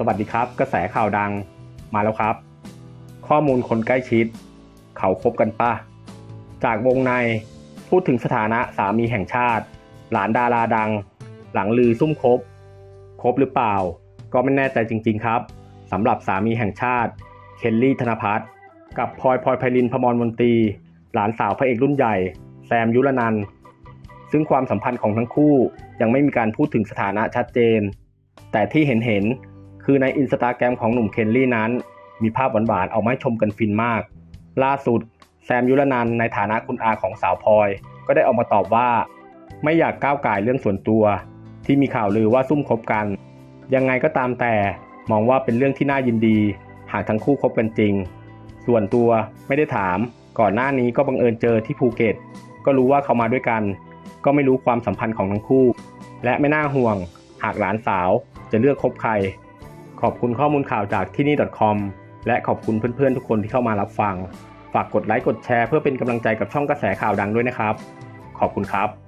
สวัสดีครับ กระแสข่าวดังมาแล้วครับ ข้อมูลคนใกล้ชิด เขาคบกันปะจากวงในพูดถึงสถานะสามีแห่งชาติ หลานดาราดัง หลังลือซุ่มคบ คบหรือเปล่า ก็ไม่แน่ใจจริง ๆ ครับสำหรับสามีแห่งชาติ เคลลี่ธนพัฒน์กับพลอยพลอยไพลินพมรมนตรี หลานสาวพระเอกรุ่นใหญ่ แซมยุรนันซึ่งความสัมพันธ์ของทั้งคู่ยังไม่มีการพูดถึงสถานะชัดเจน แต่ที่เห็นเห็น คือในอินสตาแกรมของหนุ่มเคนลี่นั้น มีภาพหวานๆออกมาให้ชมกันฟินมาก ล่าสุด แซมยุรนันท์ในฐานะคุณอาของสาวพลอย ก็ได้ออกมาตอบว่า ไม่อยากก้าวไก่เรื่องส่วนตัว ที่มีข่าวลือว่าซุ่มคบกัน ยังไงก็ตามแต่มองว่าเป็นเรื่องที่น่ายินดี หากทั้งคู่คบกันจริง ส่วนตัวไม่ได้ถาม ก่อนหน้านี้ก็บังเอิญเจอที่ภูเก็ต ก็รู้ว่าเขามาด้วยกัน ก็ไม่รู้ความสัมพันธ์ของทั้งคู่ และไม่น่าห่วง หากหลานสาวจะเลือกคบใคร ขอบคุณข้อมูลข่าวจากที่นี่ .com และขอบคุณเพื่อนๆทุกคนที่เข้ามารับฟัง ฝากกดไลค์กดแชร์เพื่อเป็นกำลังใจกับช่องกระแสข่าวดังด้วยนะครับ ขอบคุณครับ